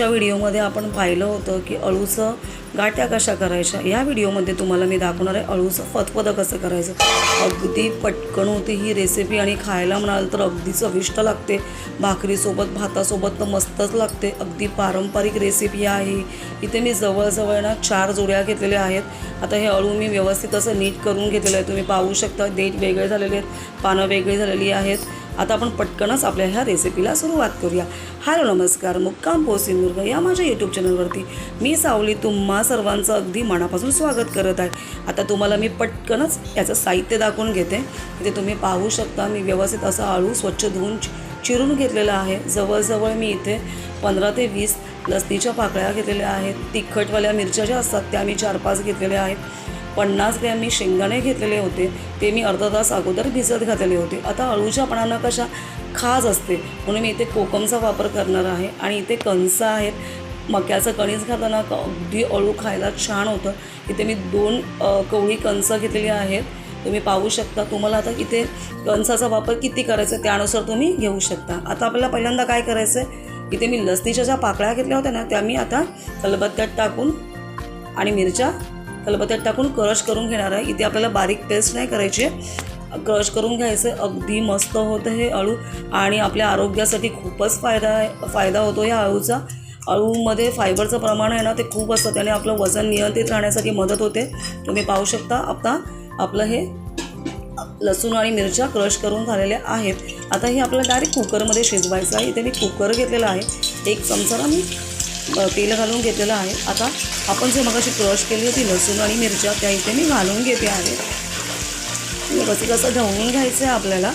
मागच्या व्हिडिओमध्ये आपण पाहिलं होतं की अळूचं गाठ्या कशा करायच्या? या व्हिडिओमध्ये तुम्हाला मी दाखवणार आहे अळूचं फतफदं कसं करायचं. अगदी पटकन होती ही रेसिपी आणि खायला म्हणाल तर अगदी चविष्ट लागते. भाकरीसोबत भातासोबत तर मस्तच लागते. अगदी पारंपरिक रेसिपी आहे. इथे मी जवळजवळ ना चार जोड्या घेतलेल्या आहेत. आता हे अळू मी व्यवस्थित असं नीट करून घेतलेलं आहे. तुम्ही पाहू शकता देठ वेगळे झालेले आहेत पानं वेगळी झालेली आहेत. आता आपण पटकनच आपल्या ह्या रेसिपीला सुरुवात करूया. हॅलो नमस्कार. मुक्काम पोसिंदुर्ग या माझ्या यूट्यूब चॅनलवरती मी सावली तुम्हा सर्वांचं अगदी मनापासून स्वागत करत आहे. आता तुम्हाला मी पटकनच याचं साहित्य दाखवून घेते. ते तुम्ही पाहू शकता मी व्यवस्थित असं आळू स्वच्छ धुवून चि- चिरून घेतलेलं आहे. जवळजवळ मी इथे पंधरा ते वीस लसणीच्या पाकळ्या घेतलेल्या आहेत. तिखटवाल्या मिरच्या ज्या असतात त्या मी चार पाच घेतलेल्या आहेत. पन्नास ग्रॅम मी शेंगदाणे घेतलेले होते ते मी अर्धा तास अगोदर भिजत घातलेले होते. आता अळूच्या पानांना कशा खाज असते म्हणून मी इथे कोकमचा वापर करणार आहे आणि इथे कणसं आहेत. मक्याचं कणीस घातलं का अगदी अळू खायला छान होतं. इथे मी दोन कवळी कणसं घेतलेली आहेत. तुम्ही पाहू शकता तुम्हाला आता इथे कणसाचा वापर किती करायचा आहे त्यानुसार तुम्ही घेऊ शकता. आता आपल्याला पहिल्यांदा काय करायचं आहे इथे मी लसणीच्या ज्या पाकळ्या घेतल्या होत्या ना त्या मी आता खलबत्त्यात टाकून आणि मिरच्या खलबत्त्यात टाकून क्रश करून घेणार आहे. इथे आपल्याला बारीक पेस्ट नाही करायची क्रश करून घ्यायचं अगदी मस्त होतं हे अळू. आणि आपल्या आरोग्यासाठी खूपच फायदा आहे. फायदा होतो या अळूचा. अळूमध्ये फायबरचं प्रमाण आहे ना ते खूप असतं. त्याने आपलं वजन नियंत्रित राहण्यासाठी मदत होते. तुम्ही पाहू शकता आता आपलं हे लसूण आणि मिरच्या क्रश करून झालेल्या आहेत. आता हे आपल्याला डायरेक्ट कुकरमध्ये शिजवायचं आहे. इथे मी कुकर घेतलेला आहे. एक चमचा मी तेल घालून घेतलेलं आहे. आता आपण जे मगाशी क्रश केली होती लसूण आणि मिरच्या त्या इथे मी घालून घेते आहे. व्यवस्थित असं ढवळून घ्यायचं आहे आपल्याला.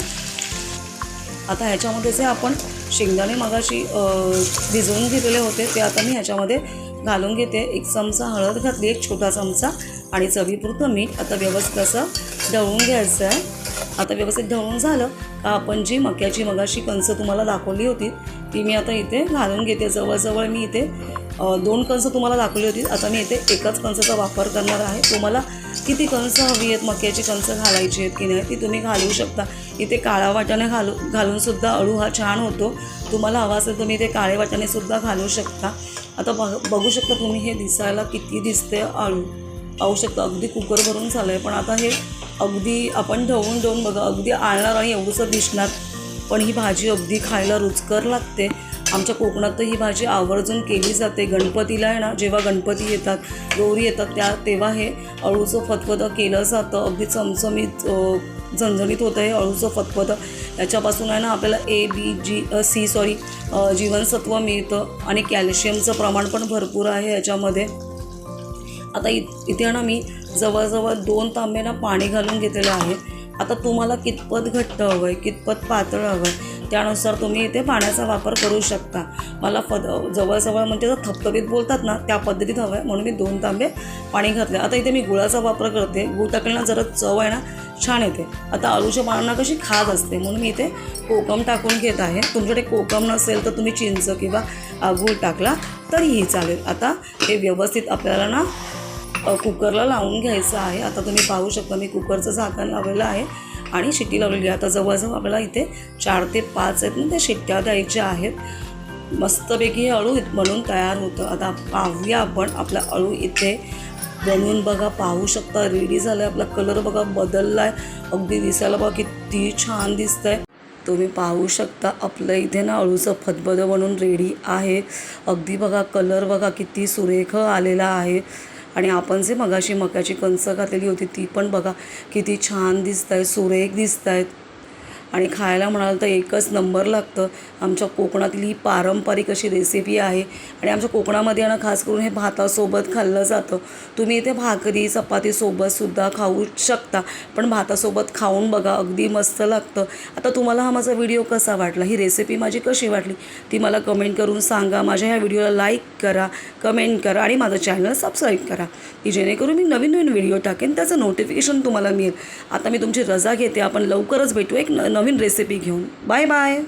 आता ह्याच्यामध्ये जे आपण शेंगदाणे मगाशी भिजवून घेतलेले होते ते आता मी ह्याच्यामध्ये घालून घेते. एक चमचा हळद घातली एक छोटा चमचा आणि चवीपुरतं मीठ. आता व्यवस्थित असं ढवळून घ्यायचं आहे. आता व्यवस्थित ढवळून झालं का आपण जी मक्याची मगाशी कणसं तुम्हाला दाखवली होती ती मी आता इथे घालून घेते. जवळजवळ मी इथे दोन कणसं तुम्हाला दाखवली होती. आता मी इथे एकाच कणसाचा वापर करणार आहे. तुम्हाला किती कणसं हवी आहेत मक्याची कणसं घालायची आहेत की नाही ती तुम्ही घालू शकता. इथे काळा वाटाणे घालू घालूनसुद्धा अळू हा छान होतो. तुम्हाला हवा असेल तुम्ही इथे काळे वाटाणेसुद्धा घालू शकता. आता बघू शकता तुम्ही हे दिसायला किती दिसते अळू. पाहू शकता अगदी कुकर भरून झालं आहे पण आता हे अगदी आपण ढवून ढवून बघा अगदी आळणार आणि एवढंसं दिसणार. पण ही भाजी अगदी खायला रुचकर लागते. आमच्या कोकणात तर ही भाजी आवर्जून केली जाते. गणपतीला आहे ना जेव्हा गणपती येतात गौरी येतात त्या तेव्हा हे अळूचं फतफदं केलं जातं. अगदी चमचमीत झणझणीत होतं हे अळूचं फतफतं. याच्यापासून आहे ना आपल्याला A B G C sorry जीवनसत्व मिळतं आणि कॅल्शियमचं प्रमाण पण भरपूर आहे याच्यामध्ये. आता इ इथे ना मी जवळजवळ दोन तांबे ना पाणी घालून घेतलेलं आहे. आता तुम्हाला कितपत घट्ट हवं आहे कितपत पातळ हवं आहे त्यानुसार तुम्ही इथे पाण्याचा वापर करू शकता. मला पद जवळजवळ म्हणजे जर थपथपीत बोलतात ना त्या पद्धतीत हवं आहे म्हणून मी दोन तांबे पाणी घातले आता इथे मी गुळाचा वापर करते. गुळ टाकल्यानं जरा चव आहे ना छान येते. आता आलूच्या पानांना कशी खाज असते म्हणून मी इथे कोकम टाकून घेत आहे. तुमच्याकडे कोकम नसेल तर तुम्ही चिंच किंवा गुळ गूळ टाकला तरीही चालेल. आता हे व्यवस्थित आपल्याला ना कुकरला लावून घ्यायचं आहे. आता तुम्ही पाहू शकता मी कुकरचं झाकण लावलेलं आहे आणि शिट्टी लावलेली आहे. आता जवळजवळ आपल्याला इथे चार ते पाच आहेत ना त्या शिट्ट्या द्यायच्या आहेत. मस्तपैकी हे अळू म्हणून बनून तयार होतं. आता पाहूया आपण आपला अळू इथे बनवून बघा पाहू शकता. रेडी झालं आहे आपला कलर बघा बदलला आहे अगदी दिसायला बघा किती छान दिसतं आहे तुम्ही पाहू शकता आपलं इथे ना अळूचं फतबदं बनून रेडी आहे. अगदी बघा कलर बघा किती सुरेख आलेला आहे. आणि आपण जे मगाशी मक्याची कणसं घातलेली होती ती पण बघा किती छान दिसत आहे सुरेख दिसत आहेत आणि खायला म्हणाल तर एकच नंबर लागतं. आमच्या कोकणातली ही पारंपरिक अशी रेसिपी आहे. आणि आमच्या कोकणामध्ये आहे ना खास करून हे भातासोबत खाल्लं जातं. तुम्ही इथे भाकरी चपातीसोबतसुद्धा खाऊ शकता. पण भातासोबत खाऊन बघा अगदी मस्त लागतं. आता तुम्हाला हा माझा व्हिडिओ कसा वाटला? ही रेसिपी माझी कशी वाटली? ती मला कमेंट करून सांगा. माझ्या ह्या व्हिडिओला लाईक करा कमेंट करा आणि माझं चॅनल सबस्क्राईब करा. की जेणेकरून मी नवीन नवीन व्हिडिओ टाकेन त्याचं नोटिफिकेशन तुम्हाला मिळेल. आता मी तुमची रजा घेते. आपण लवकरच भेटू एक न नवीन रेसिपी घेऊन. Bye bye